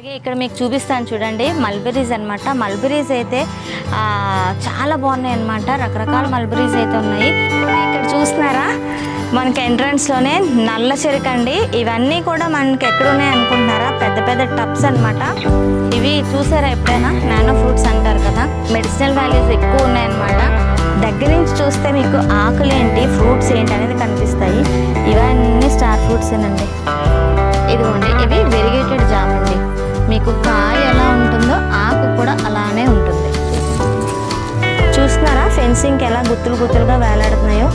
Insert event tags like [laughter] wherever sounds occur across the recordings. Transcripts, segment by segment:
అలాగే ఇక్కడ మీకు చూపిస్తాను చూడండి మల్బెరీస్ అన్నమాట. మల్బెరీస్ అయితే చాలా బాగున్నాయి అన్నమాట. రకరకాల మల్బెరీస్ అయితే ఉన్నాయి. ఇక్కడ చూస్తున్నారా? మనకి ఎంట్రన్స్లోనే నల్ల చెరుకండి ఇవన్నీ కూడా మనకి ఎక్కడున్నాయి అనుకుంటున్నారా? పెద్ద పెద్ద టబ్స్ అన్నమాట. ఇవి చూసారా ఎప్పుడైనా? నానో ఫ్రూట్స్ అంటారు కదా? మెడిసినల్ వాల్యూస్ ఎక్కువ ఉన్నాయన్నమాట దగ్గర నుంచి చూస్తే మీకు ఆకులు ఏంటి ఫ్రూట్స్ ఏంటి అనేది కనిపిస్తాయి. ఇవన్నీ స్టార్ ఫ్రూట్స్ అండి ఇదిగోండి ఇవి మీకు కాయ ఎలా ఉంటుందో ఆకు కూడా అలానే ఉంటుంది. చూస్తున్నారా? ఫెన్సింగ్కి ఎలా గుత్తులు గుత్తులుగా వేలాడుతున్నాయో?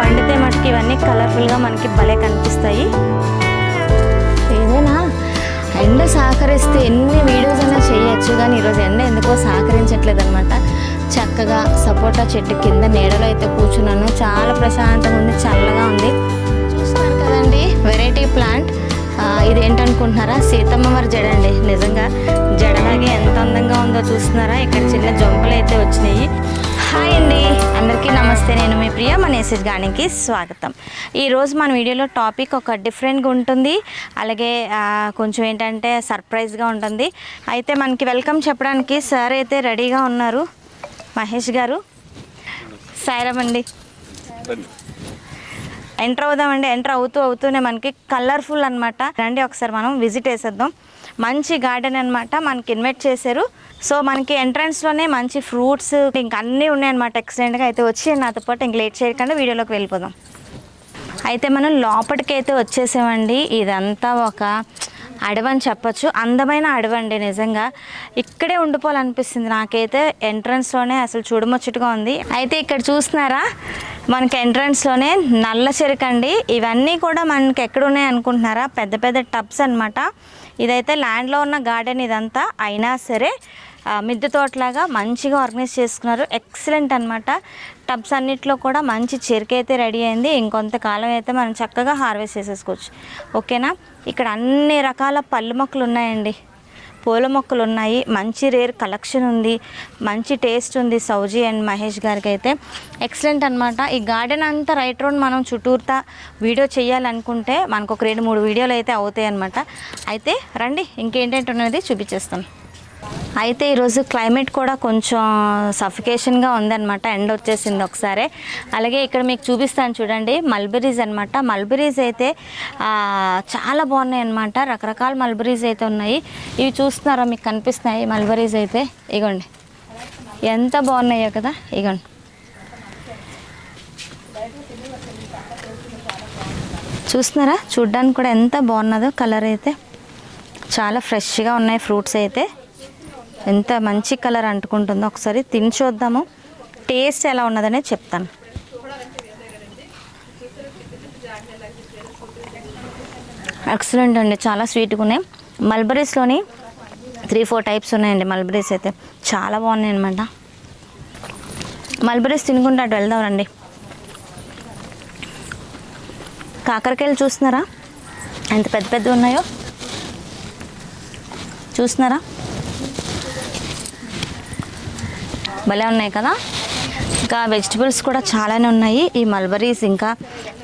పండితే మటుకు ఇవన్నీ కలర్ఫుల్గా మనకి భలే కనిపిస్తాయి. ఏదైనా ఎండ సహకరిస్తే ఎన్ని వీడియోస్ అయినా చేయొచ్చు కానీ ఈరోజు ఎండ ఎందుకో సహకరించట్లేదు అనమాట చక్కగా సపోటా చెట్టు కింద నీడలో అయితే కూర్చున్నాను. చాలా ప్రశాంతంగా ఉంది చల్లగా ఉంది. చూస్తున్నారు కదండి వెరైటీ ప్లాంట్. ఇది ఏంటనుకుంటున్నారా సీతమ్మ వారి జడ అండి నిజంగా జడలాగే ఎంత అందంగా ఉందో చూస్తున్నారా? ఇక్కడ చిన్న జంపలు అయితే వచ్చినాయి. హాయ్ అండి. అందరికీ నమస్తే. నేను మీ ప్రియ మన ఎస్ఎస్ గానికి స్వాగతం. ఈరోజు మన వీడియోలో టాపిక్ ఒక డిఫరెంట్గా ఉంటుంది. అలాగే కొంచెం ఏంటంటే సర్ప్రైజ్గా ఉంటుంది. అయితే మనకి వెల్కమ్ చెప్పడానికి సార్ అయితే రెడీగా ఉన్నారు. మహేష్ గారు. సాయిరామ్ అండి. ఎంటర్ అవుదామండి ఎంటర్ అవుతూ అవుతూనే మనకి కలర్ఫుల్ అనమాట రండి ఒకసారి మనం విజిట్ వేసేద్దాం మంచి గార్డెన్ అనమాట మనకి ఇన్వైట్ చేశారు. సో మనకి ఎంట్రన్స్లోనే మంచి ఫ్రూట్స్ ఇంకా అన్నీ ఉన్నాయన్నమాట. ఎక్సలెంట్గా అయితే వచ్చి నాతో పాటు ఇంక లేట్ చేయకుండా వీడియోలోకి వెళ్ళిపోదాం. అయితే మనం లోపలికి అయితే వచ్చేసామండి. ఇదంతా ఒక అడవి అని చెప్పచ్చు. అందమైన అడవి అండి నిజంగా. ఇక్కడే ఉండిపోవాలనిపిస్తుంది. నాకైతే ఎంట్రన్స్లోనే అసలు చూడముచ్చటగా ఉంది. అయితే ఇక్కడ చూస్తున్నారా? మనకి ఎంట్రన్స్లోనే నల్ల చెరుకండి ఇవన్నీ కూడా మనకి ఎక్కడున్నాయి అనుకుంటున్నారా? పెద్ద పెద్ద టబ్స్ అనమాట ఇదైతే ల్యాండ్లో ఉన్న గార్డెన్ ఇదంతా. అయినా సరే మిద్దె తోటలాగా మంచిగా ఆర్గనైజ్ చేసుకున్నారు. ఎక్సలెంట్ అనమాట టబ్స్ అన్నిట్లో కూడా మంచి చెరుకు అయితే రెడీ అయింది. ఇంకొంతకాలం అయితే మనం చక్కగా హార్వెస్ట్ చేసేసుకోవచ్చు. ఓకేనా? ఇక్కడ అన్ని రకాల పళ్ళు మొక్కలు ఉన్నాయండి. పూల మొక్కలు ఉన్నాయి. మంచి రేర్ కలెక్షన్ ఉంది. మంచి టేస్ట్ ఉంది సౌజీ అండ్ మహేష్ గారికి అయితే ఎక్సలెంట్ అనమాట ఈ గార్డెన్ అంతా రైట్ రౌండ్ మనం చుట్టూరుతా వీడియో చేయాలనుకుంటే మనకు ఒక రెండు మూడు వీడియోలు అయితే అవుతాయి అనమాట అయితే రండి ఇంకేంటంటే ఉన్నది చూపించేస్తాను అయితే ఈరోజు క్లైమేట్ కూడా కొంచెం సఫికేషన్గా ఉందన్నమాట. ఎండ వచ్చేసింది ఒకసారి. అలాగే ఇక్కడ మీకు చూపిస్తాను చూడండి. మల్బెరీస్ అనమాట మల్బెరీస్ అయితే చాలా బాగున్నాయి అనమాట రకరకాల మల్బెరీస్ అయితే ఉన్నాయి. ఇవి చూస్తున్నారా? మీకు కనిపిస్తున్నాయి మల్బెరీస్ అయితే? ఇగోండి. ఎంత బాగున్నాయో కదా? ఇగోండి. చూస్తున్నారా? చూడ్డానికి కూడా ఎంత బాగున్నదో కలర్ అయితే. చాలా ఫ్రెష్గా ఉన్నాయి ఫ్రూట్స్ అయితే. ఎంత మంచి కలర్ అంటుకుంటుందో ఒకసారి తిని చూద్దాము. టేస్ట్ ఎలా ఉన్నదనే చెప్తాను. ఎక్సలెంట్ అండి. చాలా స్వీట్గా ఉన్నాయి. మల్బరీస్లోని త్రీ ఫోర్ టైప్స్ ఉన్నాయండి. మల్బరీస్ అయితే చాలా బాగున్నాయి అనమాట మల్బరీస్ తినుకుంటూ అటు వెళ్దాం రండి. కాకరకాయలు చూస్తున్నారా? ఎంత పెద్ద పెద్ద ఉన్నాయో? చూస్తున్నారా? భలే ఉన్నాయి కదా? ఇంకా వెజిటబుల్స్ కూడా చాలానే ఉన్నాయి. ఈ మల్బరీస్ ఇంకా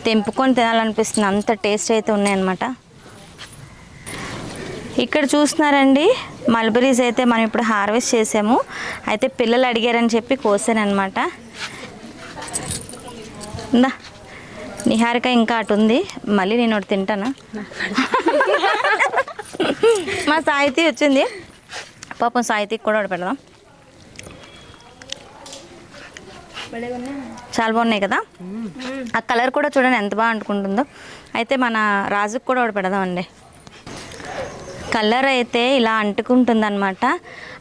తెంపుకొని తినాలనిపిస్తుంది అంత టేస్ట్ అయితే ఉన్నాయన్నమాట. ఇక్కడ చూస్తున్నారండి మల్బరీస్ అయితే మనం ఇప్పుడు హార్వెస్ట్ చేసాము. అయితే పిల్లలు అడిగారని చెప్పి కోసాను అనమాట ఇందా నిహారిక ఇంకా అటు ఉంది. మళ్ళీ నేను ఒకటి తింటాను? [laughs] మా సాహితీ వచ్చింది. పాపం సాహితీకి కూడా ఒకటి పెడదాం. చాలా బాగున్నాయి కదా? ఆ కలర్ కూడా చూడండి ఎంత బాగా అంటుకుంటుందో. అయితే మన రాజుకు కూడా ఒకటి పెడదామండి. కలర్ అయితే ఇలా అంటుకుంటుంది అనమాట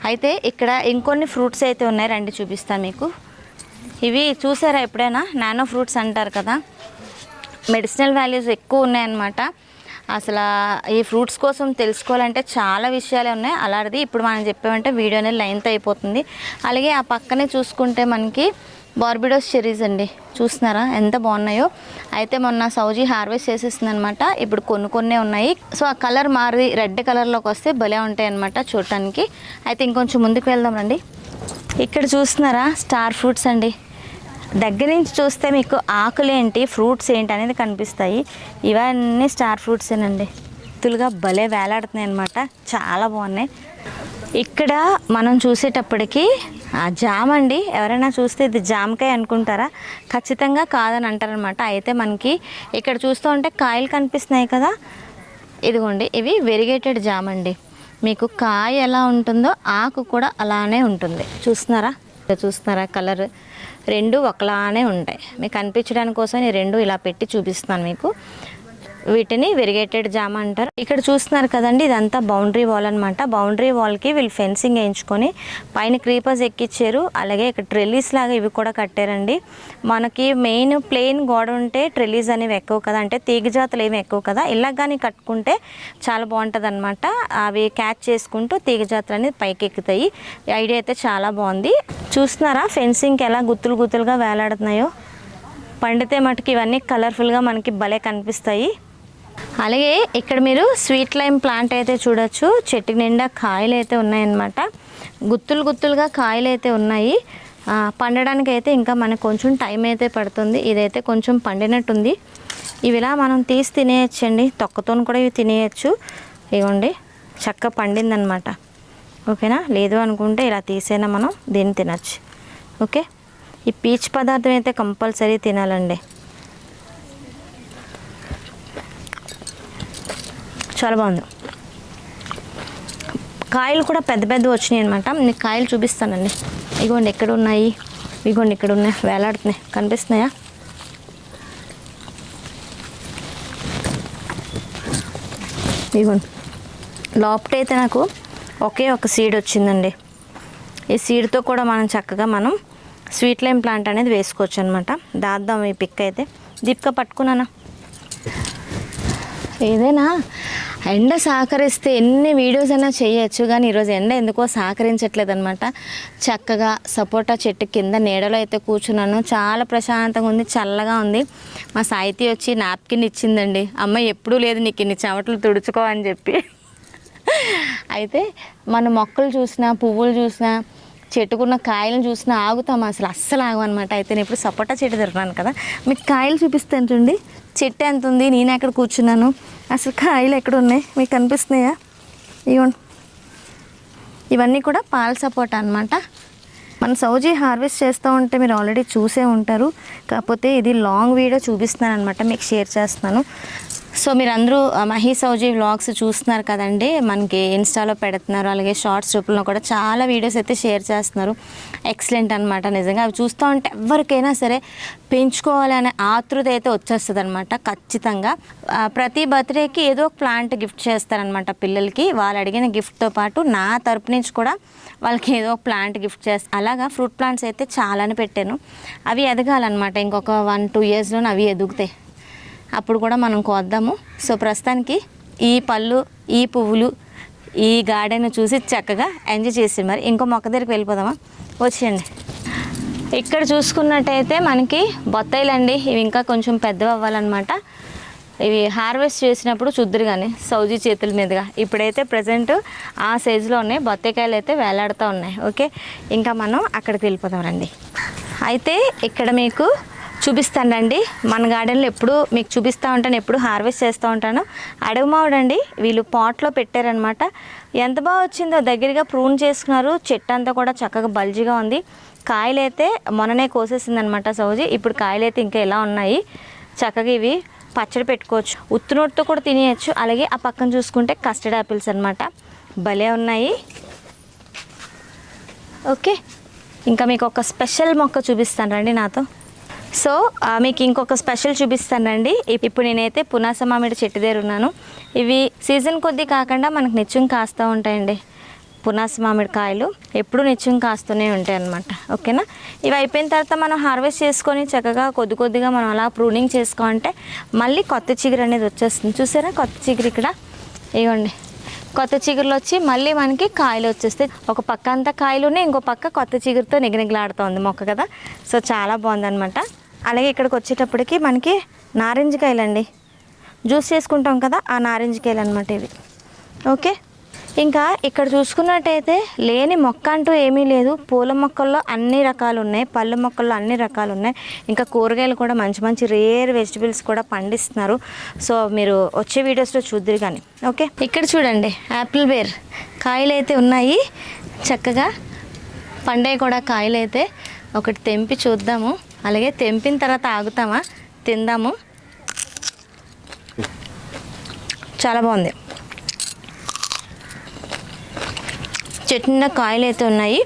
అయితే ఇక్కడ ఇంకొన్ని ఫ్రూట్స్ అయితే ఉన్నాయి. రండి చూపిస్తాను మీకు. ఇవి చూసారా ఎప్పుడైనా? నానో ఫ్రూట్స్ అంటారు కదా. మెడిసినల్ వాల్యూస్ ఎక్కువ ఉన్నాయన్నమాట. అసలు ఈ ఫ్రూట్స్ కోసం తెలుసుకోవాలంటే చాలా విషయాలే ఉన్నాయి. అలాంటిది ఇప్పుడు మనం చెప్పామంటే వీడియో అనేది లైన్తో అయిపోతుంది. అలాగే ఆ పక్కనే చూసుకుంటే మనకి బార్బిడోస్ చెరీస్ అండి. చూస్తున్నారా? ఎంత బాగున్నాయో. అయితే మొన్న సౌజీ హార్వెస్ట్ చేసేస్తుంది అనమాట ఇప్పుడు కొన్ని కొన్ని ఉన్నాయి. సో ఆ కలర్ మారి రెడ్ కలర్లోకి వస్తే భలే ఉంటాయి అనమాట చూడటానికి. అయితే ఇంకొంచెం ముందుకు వెళ్దాం రండి. ఇక్కడ చూస్తున్నారా? స్టార్ ఫ్రూట్స్ అండి. దగ్గర నుంచి చూస్తే మీకు ఆకులు ఏంటి ఫ్రూట్స్ ఏంటి అనేది కనిపిస్తాయి. ఇవన్నీ స్టార్ ఫ్రూట్సేనండి. తులుగా భలే వేలాడుతున్నాయి అనమాట చాలా బాగున్నాయి. ఇక్కడ మనం చూసేటప్పటికి ఆ జామ్ అండి ఎవరైనా చూస్తే ఇది జామకాయ అనుకుంటారా? ఖచ్చితంగా కాదని అంటారనమాట అయితే మనకి ఇక్కడ చూస్తూ ఉంటే కాయలు కనిపిస్తున్నాయి కదా. ఇదిగోండి ఇవి వెరిగేటెడ్ జామ్ అండి మీకు కాయ ఎలా ఉంటుందో ఆకు కూడా అలానే ఉంటుంది. చూస్తున్నారా? చూస్తున్నారా? కలర్ రెండు ఒకలానే ఉంటాయి. మీకు కనిపించడానికి కోసం నేను రెండు ఇలా పెట్టి చూపిస్తాను మీకు. వీటిని వెరిగేటెడ్ జామ అంటారు. ఇక్కడ చూస్తున్నారు కదండి ఇదంతా బౌండరీ వాల్ అనమాట బౌండరీ వాల్కి వీళ్ళు ఫెన్సింగ్ వేయించుకొని పైన క్రీపర్స్ ఎక్కిచ్చారు. అలాగే ఇక్కడ ట్రెల్లీస్ లాగా ఇవి కూడా కట్టారండి. మనకి మెయిన్ ప్లెయిన్ గోడ ఉంటే ట్రెల్లీస్ అనేవి ఎక్కువ కదా అంటే తీగ జాతులు ఏమి ఎక్కువ కదా ఇలా కానీ కట్టుకుంటే చాలా బాగుంటుంది అనమాట అవి క్యాచ్ చేసుకుంటూ తీగ జాతులు అనేది పైకి ఎక్కుతాయి. ఐడియా అయితే చాలా బాగుంది. చూస్తున్నారా ఫెన్సింగ్కి ఎలా గుత్తులు గుత్తులుగా వేలాడుతున్నాయో? పండితే మటుకు ఇవన్నీ కలర్ఫుల్గా మనకి భలే కనిపిస్తాయి. అలాగే ఇక్కడ మీరు స్వీట్ లైమ్ ప్లాంట్ అయితే చూడొచ్చు. చెట్టు నిండా కాయలు అయితే ఉన్నాయన్నమాట. గుత్తులు గుత్తులుగా కాయలు అయితే ఉన్నాయి. పండడానికి అయితే ఇంకా మనకు కొంచెం టైం అయితే పడుతుంది. ఇదైతే కొంచెం పండినట్టుంది. ఇవిలా మనం తీసి తినేయచ్చండి. తొక్కతో కూడా ఇవి తినేయచ్చు. ఇవ్వండి చక్క పండిందనమాట ఓకేనా? లేదు అనుకుంటే ఇలా తీసైనా మనం దీన్ని తినచ్చు. ఓకే? ఈ పీచ్ పదార్థం అయితే కంపల్సరీ తినాలండి. చాలా బాగుంది. కాయలు కూడా పెద్ద పెద్ద వచ్చినాయి అనమాట నేను కాయలు చూపిస్తానండి. ఇగోండి ఎక్కడ ఉన్నాయి ఇగోండి ఇక్కడ ఉన్నాయి వేలాడుతున్నాయి. కనిపిస్తున్నాయా? ఇగోండి. అయితే నాకు ఒకే ఒక సీడ్ వచ్చిందండి. ఈ సీడ్తో కూడా మనం చక్కగా మనం స్వీట్ లైమ్ ప్లాంట్ అనేది వేసుకోవచ్చు అనమాట దాద్దాం ఈ పిక్ అయితే దీపిక పట్టుకున్నానా? ఏదైనా ఎండ సహకరిస్తే ఎన్ని వీడియోస్ అయినా చేయొచ్చు కానీ ఈరోజు ఎండ ఎందుకో సహకరించట్లేదు అనమాట చక్కగా సపోటా చెట్టు కింద నీడలో అయితే కూర్చున్నాను. చాలా ప్రశాంతంగా ఉంది చల్లగా ఉంది. మా సాహితీ వచ్చి నాప్కిన్ ఇచ్చిందండి. అమ్మ ఎప్పుడూ లేదు నీకు ఇన్ని చెమటలు తుడుచుకో అని చెప్పి. అయితే మన మొక్కలు చూసినా పువ్వులు చూసినా చెట్టుకున్న కాయలను చూసినా ఆగుతాం. అసలు అస్సలు ఆగమన్నమాట. అయితే నేను ఇప్పుడు సపోటా చెట్టు తిరుగుతున్నాను కదా. మీకు కాయలు చూపిస్తాను చూడండి. చెట్టు ఎంత ఉంది? నేను ఎక్కడ కూర్చున్నాను. అసలు కాయలు ఎక్కడ ఉన్నాయి మీకు కనిపిస్తున్నాయా? ఇవ్వండి. ఇవన్నీ కూడా పాల సపోటా అనమాట మన సౌజీ హార్వెస్ట్ చేస్తూ ఉంటే మీరు ఆల్రెడీ చూసే ఉంటారు. కాకపోతే ఇది లాంగ్ వీడియో చూపిస్తున్నాను అనమాట మీకు షేర్ చేస్తున్నాను. సో మీరందరూ అందరూ మహీ సౌజీ వ్లాగ్స్ చూస్తున్నారు కదండి. మనకి ఇన్స్టాలో పెడుతున్నారు. అలాగే షార్ట్స్ రూపంలో కూడా చాలా వీడియోస్ అయితే షేర్ చేస్తున్నారు. ఎక్సలెంట్ అనమాట నిజంగా. అవి చూస్తూ ఉంటే ఎవరికైనా సరే పెంచుకోవాలి అనే ఆతృత అయితే వచ్చేస్తుంది అనమాట ఖచ్చితంగా ప్రతి బర్త్డేకి ఏదో ఒక ప్లాంట్ గిఫ్ట్ చేస్తారనమాట పిల్లలకి. వాళ్ళు అడిగిన గిఫ్ట్తో పాటు నా తరపు నుంచి కూడా వాళ్ళకి ఏదో ఒక ప్లాంట్ గిఫ్ట్ చేస్తా. అలాగా ఫ్రూట్ ప్లాంట్స్ అయితే చాలానే పెట్టాను. అవి ఎదగాలన్నమాట. ఇంకొక వన్ టూ ఇయర్స్లో అవి ఎదుగుతాయి. అప్పుడు కూడా మనం కోద్దాము. సో ప్రస్తుతానికి ఈ పళ్ళు ఈ పువ్వులు ఈ గార్డెన్ చూసి చక్కగా ఎంజాయ్ చేసి మరి. ఇంకో మొక్క దగ్గరికి వెళ్ళిపోదామా? వచ్చేయండి. ఇక్కడ చూసుకున్నట్టయితే మనకి బొత్తాయిలండి. ఇవి ఇంకా కొంచెం పెద్దవి అవ్వాలన్నమాట. ఇవి హార్వెస్ట్ చేసినప్పుడు చూద్దరు కానీ సౌజీ చేతుల మీదుగా. ఇప్పుడైతే ప్రజెంట్ ఆ సైజులో ఉన్నాయి. బొత్తాయికాయలు అయితే వేలాడుతూ ఉన్నాయి. ఓకే? ఇంకా మనం అక్కడికి వెళ్ళిపోదాం రండి. అయితే ఇక్కడ మీకు చూపిస్తానండి. మన గార్డెన్లో ఎప్పుడు మీకు చూపిస్తూ ఉంటాను ఎప్పుడు హార్వెస్ట్ చేస్తూ ఉంటాను. అడవి మావిడండి వీళ్ళు పాట్లో పెట్టారనమాట ఎంత బాగా వచ్చిందో దగ్గరగా ప్రూన్ చేసుకున్నారు. చెట్టు అంతా కూడా చక్కగా బల్జిగా ఉంది. కాయలు అయితే మొన్ననే కోసేసిందనమాట సౌజీ. ఇప్పుడు కాయలు అయితే ఇంకా ఎలా ఉన్నాయి? చక్కగా ఇవి పచ్చడి పెట్టుకోవచ్చు. ఉత్తునోటితో కూడా తినేయచ్చు. అలాగే ఆ పక్కన చూసుకుంటే కస్టర్డ్ యాపిల్స్ అనమాట భలే ఉన్నాయి. ఓకే. ఇంకా మీకు ఒక స్పెషల్ మొక్క చూపిస్తాను రండి నాతో. సో మీకు ఇంకొక స్పెషల్ చూపిస్తానండి. ఇప్పుడు నేనైతే పునాస మామిడి చెట్టు దగ్గర ఉన్నాను. ఇవి సీజన్ కొద్దీ కాకుండా మనకు నిత్యం కాస్తూ ఉంటాయండి. పునాస మామిడి కాయలు ఎప్పుడు నిత్యం కాస్తూనే ఉంటాయి అన్నమాట. ఓకేనా? ఇవి అయిపోయిన తర్వాత మనం హార్వెస్ట్ చేసుకొని చక్కగా కొద్ది కొద్దిగా మనం అలా ప్రూనింగ్ చేసుకోమంటే మళ్ళీ కొత్త చిగురు అనేది వచ్చేస్తుంది. చూసారా? కొత్త చిగురు ఇక్కడ. ఇవ్వండి కొత్త చిగురులు వచ్చి మళ్ళీ మనకి కాయలు వచ్చేస్తాయి. ఒక పక్క అంతా కాయలు ఉన్నాయి ఇంకో పక్క కొత్త చిగురుతో నిగనిగలాడుతోంది మొక్క కదా. సో చాలా బాగుందన్నమాట. అలాగే ఇక్కడికి వచ్చేటప్పటికి మనకి నారింజ కాయలండి జ్యూస్ చేసుకుంటాం కదా ఆ నారింజ కాయలు అనమాట ఇవి. ఓకే? ఇంకా ఇక్కడ చూసుకున్నట్టయితే లేని మొక్క అంటూ ఏమీ లేదు. పూల మొక్కల్లో అన్ని రకాలు ఉన్నాయి పళ్ళ మొక్కల్లో అన్ని రకాలు ఉన్నాయి ఇంకా కూరగాయలు కూడా మంచి మంచి రేర్ వెజిటబుల్స్ కూడా పండిస్తున్నారు. సో మీరు వచ్చే వీడియోస్లో చూద్దరు కానీ. ఓకే? ఇక్కడ చూడండి యాపిల్ బేర్. కాయలు అయితే ఉన్నాయి. చక్కగా పండే కూడా కాయలు అయితే ఒకటి తెంపి చూద్దాము. అలాగే తెంపిన తర్వాత ఆగుతామా? తిందాము. చాలా బాగుంది. చెట్టున్న కాయలు అయితే ఉన్నాయి.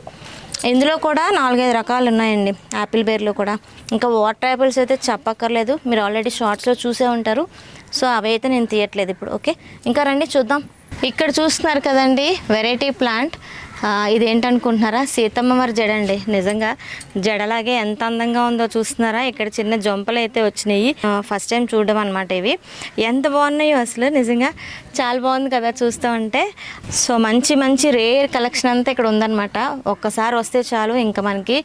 ఇందులో కూడా నాలుగైదు రకాలు ఉన్నాయండి యాపిల్ బేర్లో కూడా. ఇంకా వాటర్ యాపిల్స్ అయితే చెప్పక్కర్లేదు. మీరు ఆల్రెడీ షార్ట్స్లో చూసే ఉంటారు. సో అవి అయితే నేను తీయట్లేదు ఇప్పుడు ఓకే? ఇంకా రండి చూద్దాం. ఇక్కడ చూస్తున్నారు కదండి వెరైటీ ప్లాంట్. ఇదేంటనుకుంటున్నారా? సీతమ్మ వారి జడ అండి నిజంగా జడలాగే ఎంత అందంగా ఉందో చూస్తున్నారా? ఇక్కడ చిన్న జంపలు అయితే వచ్చినాయి ఫస్ట్ టైం చూడడం అనమాట ఇవి. ఎంత బాగున్నాయో అసలు. నిజంగా చాలా బాగుంది కదా చూస్తూ ఉంటే. సో మంచి మంచి రేర్ కలెక్షన్ అంతా ఇక్కడ ఉందన్నమాట. ఒక్కసారి వస్తే చాలు. ఇంకా మనకి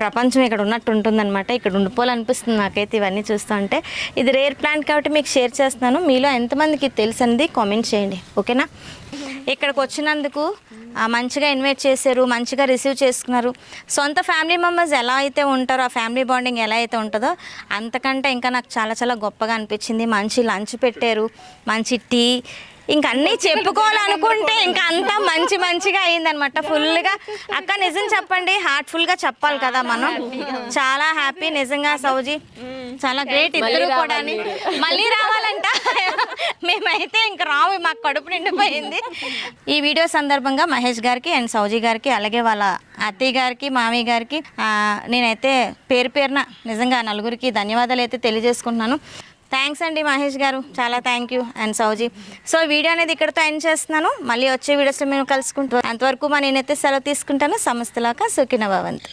ప్రపంచం ఇక్కడ ఉన్నట్టు ఉంటుందన్నమాట. ఇక్కడ ఉండిపోవాలనిపిస్తుంది నాకైతే ఇవన్నీ చూస్తూ ఉంటే. ఇది రేర్ ప్లాంట్ కాబట్టి మీకు షేర్ చేస్తున్నాను. మీలో ఎంతమందికి తెలుసు అనేది కామెంట్ చేయండి. ఓకేనా? ఇక్కడికి వచ్చినందుకు మంచిగా ఇన్వైట్ చేశారు మంచిగా రిసీవ్ చేసుకున్నారు. సొంత ఫ్యామిలీ మెంబర్స్ ఎలా అయితే ఉంటారో ఆ ఫ్యామిలీ బాండింగ్ ఎలా అయితే ఉంటుందో అంతకంటే ఇంకా నాకు చాలా చాలా గొప్పగా అనిపించింది. మంచి లంచ్ పెట్టారు మంచి టీ ఇంకా అన్నీ చెప్పుకోవాలనుకుంటే ఇంకా అంతా మంచి మంచిగా అయిందనమాట ఫుల్గా అక్క నిజం చెప్పండి హార్ట్ఫుల్గా చెప్పాలి కదా మనం. చాలా హ్యాపీ నిజంగా సౌజీ. చాలా గ్రేట్ ఇద్దరు కూడా మళ్ళీ రావాలంట. మేమైతే ఇంక రావు మాకు కడుపు నిండిపోయింది. ఈ వీడియో సందర్భంగా మహేష్ గారికి అండ్ సౌజీ గారికి అలాగే వాళ్ళ అత్తయ్య గారికి మామయ్య గారికి నేనైతే పేరు పేరున నిజంగా నలుగురికి ధన్యవాదాలు అయితే తెలియజేసుకుంటున్నాను. థ్యాంక్స్ అండి మహేష్ గారు. చాలా thank you and Sowji. So video అనేది ఇక్కడితో ఎండ్ చేస్తున్నాను. మళ్ళీ వచ్చే వీడియోస్లో మేము కలుసుకుంటాం అంతవరకు మా నేనైతే సెలవు తీసుకుంటాను. సమస్తలాక సుఖిన భవంతు.